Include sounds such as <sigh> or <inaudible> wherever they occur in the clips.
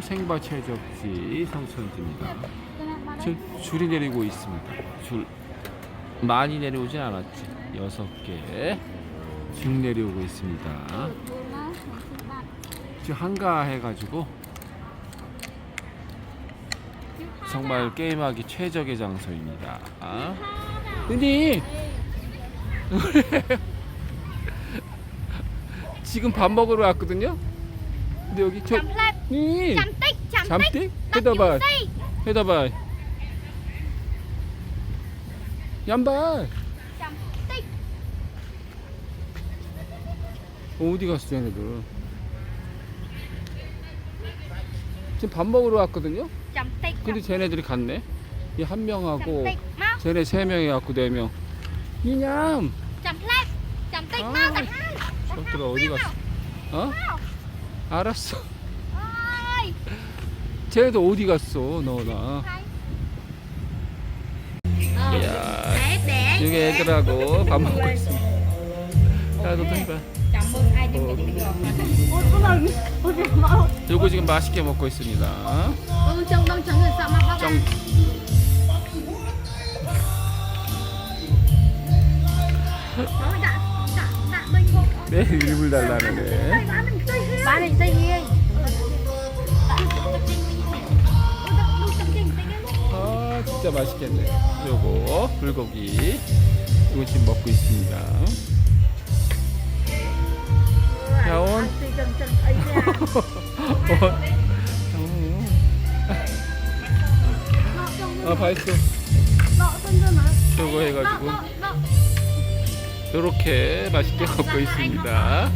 한바 채적지 성천지입니다. 줄, 줄이 내리고 있습니다. 줄 많이 내려오진 않았지. 여섯 개. 줄 내려오고 있습니다. 지금 한가해가지고 정말 게임하기 최적의 장소입니다. 아? 근데 지금 밥 먹으러 왔거든요. 근데 여기 저 니 잠tích tích 해다봐 해다봐 chấm tích 어디 갔어 쟤네들 지금 밥 먹으러 왔거든요 tích 근데 쟤네들이 갔네 이 한 명하고 쟤네 세 명이 갖고 네 명 이냠 chấm lép chấm tích À. mau cả hai 저들 어디 갔어 어? 알았어 쟤네들 어디 갔어 너나. 이야 여기 애들하고 밥 먹고 있습니다 야 너도 해봐 chấm mừng ai đừng có bị gọt 요거 지금 맛있게 먹고 있습니다 정 내 이름을 달라는 애 진짜 맛있겠네. 요거 불고기. 이거 지금 먹고 있습니다. 야온. 아 맛있어. 요거 해가지고. 요렇게 맛있게 먹고 있습니다.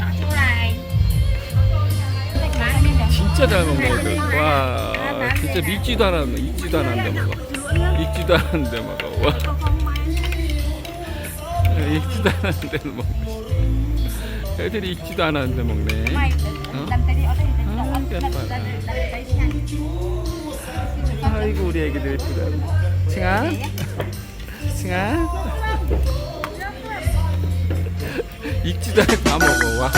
진짜 잘 먹네 와 진짜 믿지도 않았네 익지도 않았는데 먹어 익지도 않았는데 먹어 와. 익지도 않았는데 먹네 애들이 익지도 않았는데 먹네. 아이고 우리 애기들 예쁘다. 칭아? 칭아? <laughs> 익지도 않게 다 먹어. 와